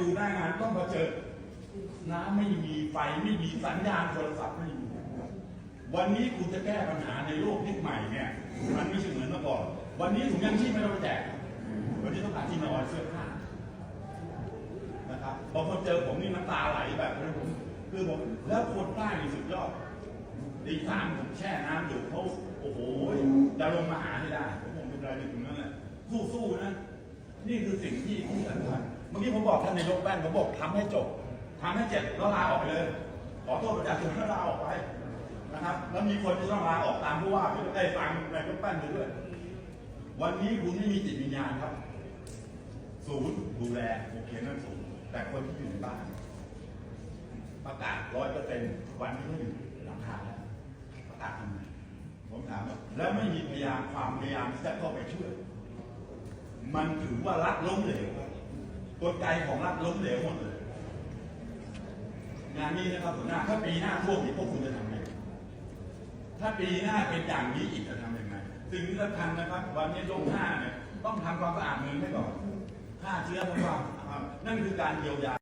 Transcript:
ดูหน้างานต้องมาเจอ น้ำไม่มีไฟไม่มีสัญญาณโทรศัพท์ไม่มีวันนี้คุณจะแก้ปัญหาในโลกยุคใหม่เนี่ย มันไม่ใช่เหมือนเมื่อก่อน วันนี้ถุงยังชีพไม่ต้องไปแจก วันนี้ต้องหาที่นอนเสื้อผ้านะครับบางคนเจอผมนี่น้ำตาไหลแบบนั้นผมคือผมแล้วคนใต้นี่สุดยอดตีสามผมแช่น้ำอยู่เขาโอ้โหจะลงมาหาให้ได้ผมคงเป็นไรในตรงนั้นแหละสู้ๆนะ นี่คือสิ่งที่ที่สำคัญเมื่อกี้ผมบอกท่านนายกแป้นผมบอกทำให้จบทำให้เจ็บแล้วลาออกไปเลย ขอโทษประชาชนแล้วลาออกไปนะครับแล้วมีคนที่ต้องลาออกตามผู้ว่าไปด้วยได้ฟังนายกแป้นไปด้วย วันนี้คุณไม่มีจิตวิญญาณครับ ศูนย์ดูแลโอเคนั่นศูนย์แต่คนที่อยู่ในบ้าน ประกาศร้อยเปอร์เซ็นต์วันที่เขาอยู่หลังคาแล้วประกาศทำไมผมถามว่าแล้วไม่มีพยายามความพยายามที่จะเข้าไปช่วย มันถือว่ารัฐล้มเหลวครับกลไกของรัฐล้มเหลวหมดเลย งานนี้นะครับหัวหน้าถ้าปีหน้าท่วมอีกพวกคุณจะทำยังไงถ้าปีหน้าเป็นอย่างนี้อีกจะทำยังไงสิ่งที่สำคัญนะครับ วันนี้ยกห้าเนี่ยต้องทำความสะอาดเมืองให้ก่อนฆ่าเชื้อทำความนั่นคือการเยียวยา